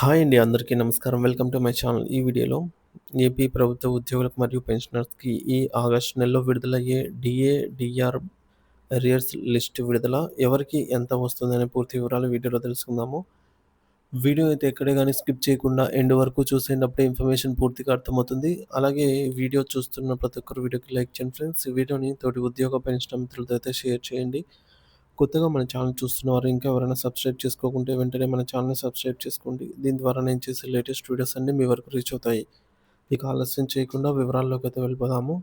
Hi అండి అందరికీ నమస్కారం. Welcome to my channel. ఈ వీడియోలో ఏపీ ప్రభుత్వ ఉద్యోగులకు మరియు పెన్షనర్స్కి ఈ ఆగస్టు నెలలో విడుదలయ్యే డిఏ డిఆర్ రియర్స్ లిస్ట్ విడుదల ఎవరికి ఎంత వస్తుందనే పూర్తి వివరాలు వీడియోలో తెలుసుకుందాము. వీడియో అయితే ఎక్కడే కానీ స్కిప్ చేయకుండా ఎండ్ వరకు చూసేటప్పుడే ఇన్ఫర్మేషన్ పూర్తిగా అర్థమవుతుంది. అలాగే వీడియో చూస్తున్న ప్రతి ఒక్కరు వీడియోకి లైక్ చేయండి ఫ్రెండ్స్. ఈ వీడియోని తోటి ఉద్యోగ పెన్షన్ మిత్రులతో అయితే షేర్ చేయండి. కొత్తగా మన ఛానల్ చూస్తున్నవారు ఇంకా ఎవరైనా సబ్స్క్రైబ్ చేసుకోకుంటే వెంటనే మన ఛానల్ని సబ్స్క్రైబ్ చేసుకోండి. దీని ద్వారా నేను చేసే లేటెస్ట్ వీడియోస్ అన్నీ మీ వరకు రీచ్ అవుతాయి. ఇక ఆలస్యం చేయకుండా వివరాల్లోకి అయితే వెళ్ళిపోదాము.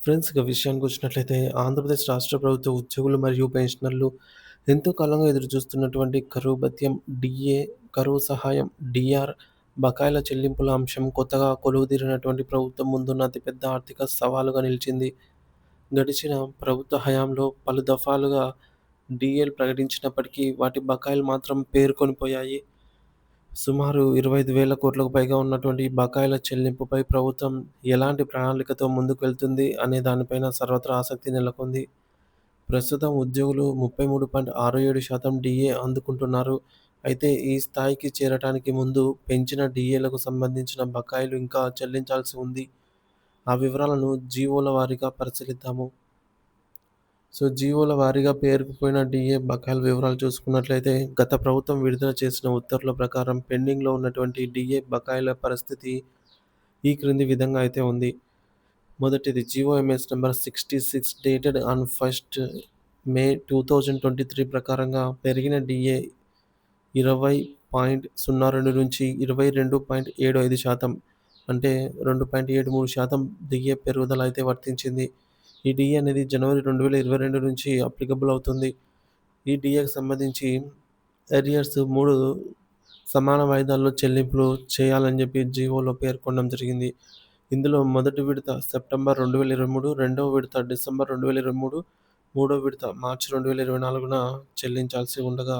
ఫ్రెండ్స్ ఇక విషయానికి వచ్చినట్లయితే ఆంధ్రప్రదేశ్ రాష్ట్ర ప్రభుత్వ ఉద్యోగులు మరియు పెన్షనర్లు ఎంతో కాలంగా ఎదురు చూస్తున్నటువంటి కరువు భత్యం డిఏ కరువు సహాయం డిఆర్ బకాయిల చెల్లింపుల అంశం కొత్తగా కొలువుదీరినటువంటి ప్రభుత్వం ముందున్న అతిపెద్ద ఆర్థిక సవాలుగా నిలిచింది. గడిచిన ప్రభుత్వ హయాంలో పలు దఫాలుగా డిఎల్ ప్రకటించినప్పటికీ వాటి బకాయిలు మాత్రం పేర్కొనిపోయాయి సుమారు ఇరవై ఐదు వేల కోట్లకు పైగా ఉన్నటువంటి బకాయిల చెల్లింపుపై ప్రభుత్వం ఎలాంటి ప్రణాళికతో ముందుకు వెళ్తుంది అనే దానిపైన సర్వత్రా ఆసక్తి నెలకొంది. ప్రస్తుతం ఉద్యోగులు ముప్పై మూడు పాయింట్ ఆరు ఏడు శాతం డిఏ అందుకుంటున్నారు. అయితే ఈ స్థాయికి చేరటానికి ముందు పెంచిన డిఏలకు సంబంధించిన బకాయిలు ఇంకా చెల్లించాల్సి ఉంది. ఆ వివరాలను జీవోల వారీగా పరిశీలిద్దాము. సో జీవోల వారీగా పేరుకుపోయిన డిఏ బకాయిల వివరాలు చూసుకున్నట్లయితే గత ప్రభుత్వం విడుదల చేసిన ఉత్తర్వుల ప్రకారం పెండింగ్లో ఉన్నటువంటి డిఏ బకాయిల పరిస్థితి ఈ క్రింది విధంగా అయితే ఉంది. మొదటిది GO MS number sixty six dated on first May two thousand twenty three ప్రకారంగా పెరిగిన డిఏ ఇరవై పాయింట్ సున్నా రెండు నుంచి ఇరవై రెండు పాయింట్ ఏడు ఐదు శాతం. అంటే రెండు పాయింట్ ఏడు మూడు శాతం డిఏ పెరుగుదల అయితే వర్తించింది. ఈ డిఏ అనేది జనవరి రెండు వేల ఇరవై రెండు నుంచి అప్లికబుల్ అవుతుంది. ఈ డిఏకి సంబంధించి ఎరియర్స్ మూడు సమాన వాయిదాల్లో చెల్లింపులు చేయాలని చెప్పి జీవోలో పేర్కొనడం జరిగింది. ఇందులో మొదటి విడత సెప్టెంబర్ రెండు వేల ఇరవై మూడు రెండవ విడత డిసెంబర్ రెండు వేల ఇరవై మూడు మూడో విడత మార్చి రెండు వేల ఇరవై నాలుగున చెల్లించాల్సి ఉండగా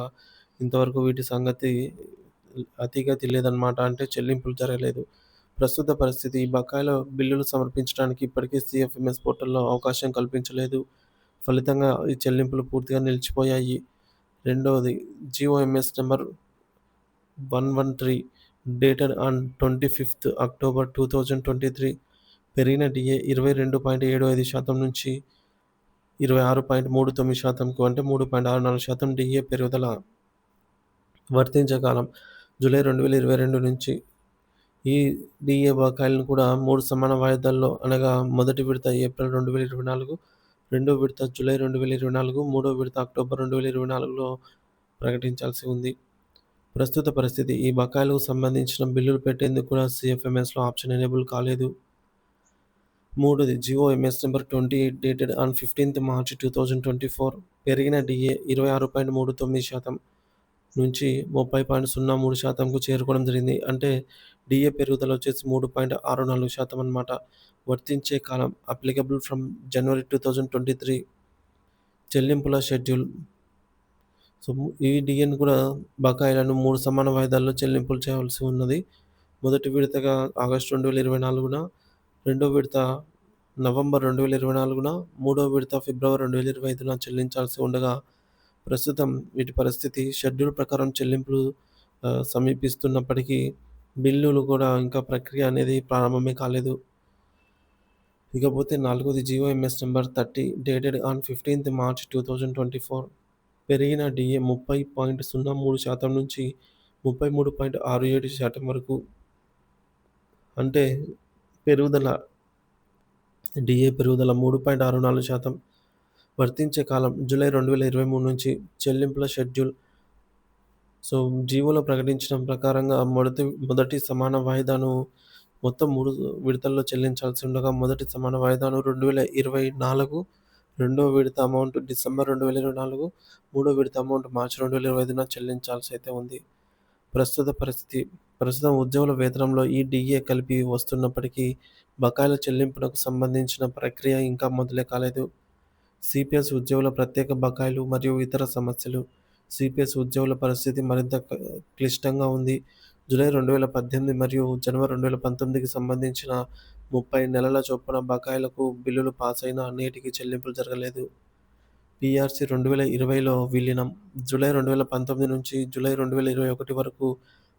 ఇంతవరకు వీటి సంగతి అతిగా తెలియదన్నమాట. అంటే చెల్లింపులు జరగలేదు. ప్రస్తుత పరిస్థితి బకాయిల బిల్లులు సమర్పించడానికి ఇప్పటికీ సిఎఫ్ఎంఎస్ పోర్టల్లో అవకాశం కల్పించలేదు. ఫలితంగా ఈ చెల్లింపులు పూర్తిగా నిలిచిపోయాయి. రెండవది GO MS number one one three dated on twenty fifth October two thousand twenty three పెరిగిన డిఏ ఇరవై రెండు పాయింట్ ఏడు ఐదు శాతం నుంచి ఇరవై ఆరు పాయింట్ మూడు తొమ్మిది శాతంకు అంటే మూడు పాయింట్ ఆరు నాలుగు శాతం డిఏ పెరుగుదల వర్తించే కాలం జూలై రెండు వేల ఇరవై రెండు నుంచి ఈ డిఏ బకాయిలను కూడా మూడు సమాన వాయిదాల్లో అనగా మొదటి విడత ఏప్రిల్ రెండు వేల ఇరవై నాలుగు రెండో విడత జూలై రెండు వేల ఇరవై నాలుగు మూడో విడత అక్టోబర్ రెండు వేల ఇరవై నాలుగులో ప్రకటించాల్సి ఉంది. ప్రస్తుత పరిస్థితి ఈ బకాయిలకు సంబంధించిన బిల్లులు పెట్టేందుకు కూడా సిఎఫ్ఎంఎస్లో ఆప్షన్ ఎనేబుల్ కాలేదు. మూడోది GO MS number twenty eight dated on fifteenth March two thousand twenty four పెరిగిన డిఏ ఇరవై ఆరు పాయింట్ మూడు తొమ్మిది శాతం. నుంచి ముప్పై పాయింట్ సున్నా మూడు శాతంకు చేరుకోవడం జరిగింది. అంటే డిఏ పెరుగుదల వచ్చేసి మూడు పాయింట్ ఆరు నాలుగు శాతం అనమాట వర్తించే కాలం applicable from January two thousand twenty three చెల్లింపుల షెడ్యూల్ సో ఈ డిఎన్ కూడా బకాయిలను మూడు సమాన వాయిదాల్లో చెల్లింపులు చేయవలసి ఉన్నది. మొదటి విడతగా ఆగస్టు రెండు వేల ఇరవై నాలుగున రెండో విడత నవంబర్ రెండు వేల ఇరవై నాలుగున మూడో విడత ఫిబ్రవరి రెండు వేల ఇరవై ఐదున చెల్లించాల్సి ఉండగా ప్రస్తుతం వీటి పరిస్థితి షెడ్యూల్ ప్రకారం చెల్లింపులు సమీపిస్తున్నప్పటికీ బిల్లులు కూడా ఇంకా ప్రక్రియ అనేది ప్రారంభమే కాలేదు. ఇకపోతే నాలుగోది GO MS number thirty dated on fifteenth March two thousand twenty four. పెరిగిన డిఏ ముప్పై పాయింట్ సున్నా మూడు శాతం నుంచి ముప్పై మూడు పాయింట్ ఆరు ఏడు శాతం వరకు. అంటే పెరుగుదల డిఏ పెరుగుదల మూడు పాయింట్ ఆరు నాలుగు శాతం. వర్తించే కాలం జూలై రెండు వేల ఇరవై మూడు నుంచి చెల్లింపుల షెడ్యూల్. సో జీవోలో ప్రకటించిన ప్రకారంగా మొదటి మొదటి సమాన వాయిదాను మొత్తం మూడు విడతల్లో చెల్లించాల్సి ఉండగా మొదటి సమాన వాయిదాను రెండు వేల ఇరవై నాలుగు రెండో విడత అమౌంట్ డిసెంబర్ రెండు వేల ఇరవై నాలుగు మూడో విడత అమౌంట్ మార్చి రెండు వేల ఇరవై ఐదున చెల్లించాల్సి అయితే ఉంది. ప్రస్తుత పరిస్థితి ప్రస్తుతం ఉద్యోగుల వేతనంలో ఈ డిఏ కలిపి వస్తున్నప్పటికీ బకాయిల చెల్లింపునకు సంబంధించిన ప్రక్రియ ఇంకా మొదలే కాలేదు. సిపిఎస్ ఉద్యోగుల ప్రత్యేక బకాయిలు మరియు ఇతర సమస్యలు. సిపిఎస్ ఉద్యోగుల పరిస్థితి మరింత క్లిష్టంగా ఉంది. జూలై రెండు వేల పద్దెనిమిది మరియు జనవరి రెండు వేల పంతొమ్మిదికి సంబంధించిన ముప్పై నెలల చొప్పున బకాయిలకు బిల్లులు పాస్ అయిన నేటికి చెల్లింపులు జరగలేదు. పిఆర్సి రెండు వేల ఇరవైలో విలీనం. జూలై రెండు వేల పంతొమ్మిది నుంచి జూలై రెండు వేల ఇరవై ఒకటి వరకు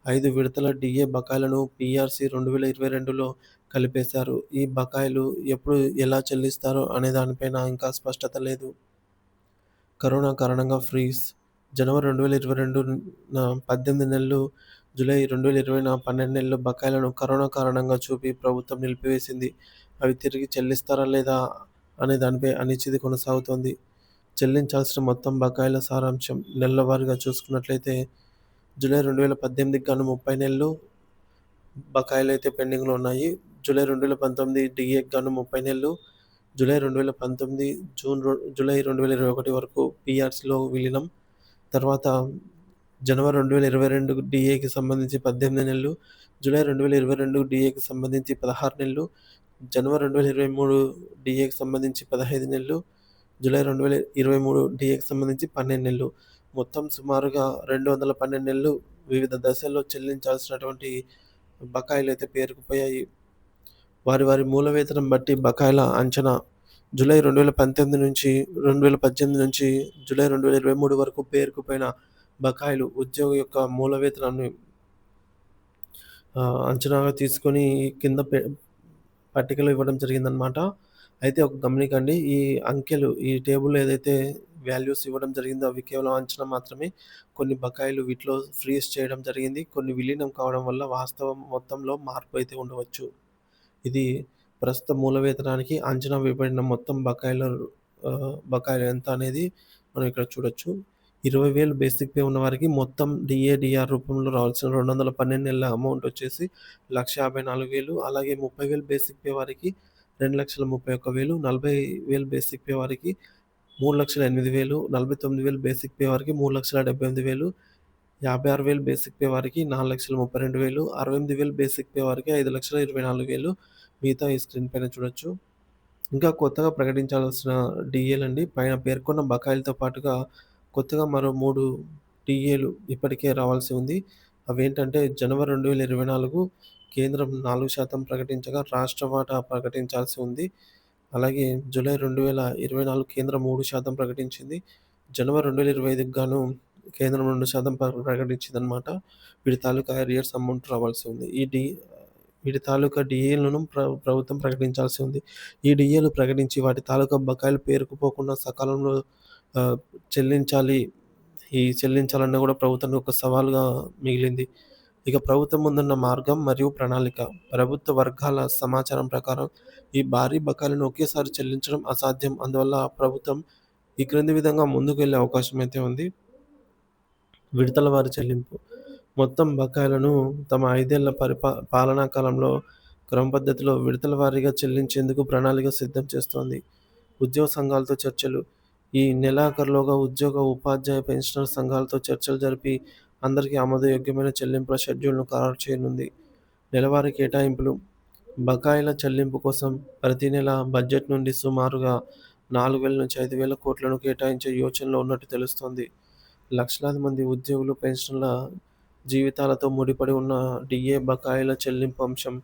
ఐదు విడతల డిఏ బకాయిలను పీఆర్సీ రెండు వేల ఇరవై రెండులో కలిపేశారు. ఈ బకాయిలు ఎప్పుడు ఎలా చెల్లిస్తారో అనే దానిపైన ఇంకా స్పష్టత లేదు. కరోనా కారణంగా ఫ్రీజ్. జనవరి రెండు వేల ఇరవై రెండు పద్దెనిమిది నెలలు జూలై రెండు వేల ఇరవై పన్నెండు నెలలు బకాయిలను కరోనా కారణంగా చూపి ప్రభుత్వం నిలిపివేసింది. అవి తిరిగి చెల్లిస్తారా లేదా అనే దానిపై అనిశ్చితి కొనసాగుతోంది. చెల్లించాల్సిన మొత్తం బకాయిల సారాంశం నెలవారీగా చూసుకున్నట్లయితే జూలై రెండు వేల పద్దెనిమిదికి గాను ముప్పై నెలలు బకాయిలు అయితే పెండింగ్లో ఉన్నాయి. జూలై రెండు వేల పంతొమ్మిది డిఏకి గాను ముప్పై నెలలు జూలై రెండు వేల పంతొమ్మిది జూన్ జూలై రెండు వేల ఇరవై ఒకటి వరకు పిఆర్సీలో విలీనం. తర్వాత జనవరి రెండు వేల ఇరవై రెండు డిఏకి సంబంధించి పద్దెనిమిది నెలలు జూలై రెండు వేల ఇరవై రెండు డిఏకి సంబంధించి పదహారు నెలలు జనవరి రెండు వేల ఇరవై మూడు డిఏకి సంబంధించి పదహైదు నెలలు జూలై రెండు వేల ఇరవై మూడు డిఏకి సంబంధించి పన్నెండు నెలలు. మొత్తం సుమారుగా రెండు వందల పన్నెండు నెలలు వివిధ దశల్లో చెల్లించాల్సినటువంటి బకాయిలు అయితే పేరుకుపోయాయి. వారి వారి మూల వేతనం బట్టి బకాయిల అంచనా జూలై రెండు వేల పంతొమ్మిది నుంచి రెండు వేల పద్దెనిమిది నుంచి జూలై రెండు వేల ఇరవై మూడు వరకు పేరుకుపోయిన బకాయిలు ఉద్యోగి యొక్క మూల వేతనాన్ని అంచనాగా తీసుకొని కింద పట్టికలో ఇవ్వడం జరిగిందనమాట అయితే ఒక గమనికండి ఈ అంకెలు ఈ టేబుల్ ఏదైతే వాల్యూస్ ఇవ్వడం జరిగింది. అవి కేవలం అంచనా మాత్రమే. కొన్ని బకాయిలు వీటిలో ఫ్రీజ్ చేయడం జరిగింది. కొన్ని విలీనం కావడం వల్ల వాస్తవం మొత్తంలో మార్పు అయితే ఉండవచ్చు. ఇది ప్రస్తుత మూల వేతనానికి అంచనా వేయబడిన మొత్తం బకాయిల బకాయిలు ఎంత అనేది మనం ఇక్కడ చూడొచ్చు. ఇరవై వేలు బేసిక్ పే ఉన్న వారికి మొత్తం డిఏడిఆర్ రూపంలో రావాల్సిన రెండు వందల పన్నెండు నెలల అమౌంట్ వచ్చేసి లక్ష యాభై నాలుగు వేలు. అలాగే ముప్పై వేలు బేసిక్ పే వారికి రెండు లక్షల ముప్పై ఒక్క వేలు. నలభై వేలు బేసిక్ పే వారికి మూడు లక్షల ఎనిమిది వేలు నలభై తొమ్మిది వేలు బేసిక్ పే వారికి మూడు లక్షల డెబ్బై ఎనిమిది వేలు యాభై ఆరు వేలు బేసిక్ పే వారికి నాలుగు లక్షల ముప్పై రెండు వేలు అరవై ఎనిమిది వేలు బేసిక్ పే వారికి ఐదు లక్షల ఇరవై నాలుగు వేలు. మిగతా ఈ స్క్రీన్ పైన చూడొచ్చు. ఇంకా కొత్తగా ప్రకటించాల్సిన డిఏలు అండి. పైన పేర్కొన్న బకాయిలతో పాటుగా కొత్తగా మరో మూడు డిఏలు ఇప్పటికే రావాల్సి ఉంది. అవేంటంటే జనవరి రెండు వేల ఇరవై నాలుగు కేంద్రం నాలుగు శాతం ప్రకటించగా రాష్ట్ర వాటా ప్రకటించాల్సి ఉంది. అలాగే జూలై రెండు వేల ఇరవై నాలుగు కేంద్రం మూడు శాతం ప్రకటించింది. జనవరి రెండు వేల ఇరవై ఐదుకు గాను కేంద్రం రెండు శాతం ప్రకటించింది అనమాట వీటి తాలూకా అరియర్స్ అమౌంట్ రావాల్సి ఉంది. ఈ డి వీటి తాలూకా డిఏలను ప్ర ప్రభుత్వం ప్రకటించాల్సి ఉంది. ఈ డిఏలు ప్రకటించి వాటి తాలూకా బకాయిలు పేరుకుపోకుండా సకాలంలో చెల్లించాలి. ఈ చెల్లించాలన్న కూడా ప్రభుత్వానికి ఒక సవాల్గా మిగిలింది. ఇక ప్రభుత్వం ముందున్న మార్గం మరియు ప్రణాళిక. ప్రభుత్వ వర్గాల సమాచారం ప్రకారం ఈ భారీ బకాయిలను ఒకేసారి చెల్లించడం అసాధ్యం. అందువల్ల ప్రభుత్వం ఈ క్రింది విధంగా ముందుకు వెళ్ళే అవకాశం అయితే ఉంది. విడతల వారి చెల్లింపు. మొత్తం బకాయిలను తమ ఐదేళ్ళ పరిపా పాలనా కాలంలో క్రమ పద్ధతిలో విడతల వారీగా చెల్లించేందుకు ప్రణాళిక సిద్ధం చేస్తోంది. ఉద్యోగ సంఘాలతో చర్చలు. ఈ నెలాఖరులోగా ఉద్యోగ ఉపాధ్యాయ పెన్షనర్ సంఘాలతో చర్చలు జరిపి అందరికీ ఆమోదయోగ్యమైన చెల్లింపుల షెడ్యూల్ను ఖరారు చేయనుంది. నెలవారీ కేటాయింపులు. బకాయిల చెల్లింపు కోసం ప్రతి నెల బడ్జెట్ నుండి సుమారుగా నాలుగు వేల నుంచి ఐదు వేల కోట్లను కేటాయించే యోచనలో ఉన్నట్టు తెలుస్తోంది. లక్షలాది మంది ఉద్యోగులు పెన్షన్ల జీవితాలతో ముడిపడి ఉన్న డిఏ బకాయిల చెల్లింపు అంశం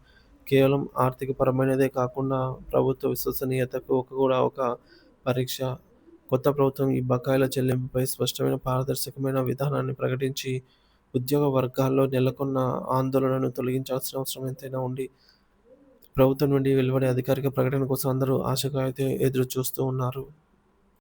కేవలం ఆర్థికపరమైనదే కాకుండా ప్రభుత్వ విశ్వసనీయతకు ఒక కూడా ఒక పరీక్ష కొత్త ప్రభుత్వం ఈ బకాయిల చెల్లింపుపై స్పష్టమైన పారదర్శకమైన విధానాన్ని ప్రకటించి ఉద్యోగ వర్గాల్లో నెలకొన్న ఆందోళనను తొలగించాల్సిన అవసరం ఎంతైనా ఉంది. ప్రభుత్వం నుండి వెలువడే అధికారిక ప్రకటన కోసం అందరూ ఆశగా అయితే ఎదురు చూస్తూ ఉన్నారు.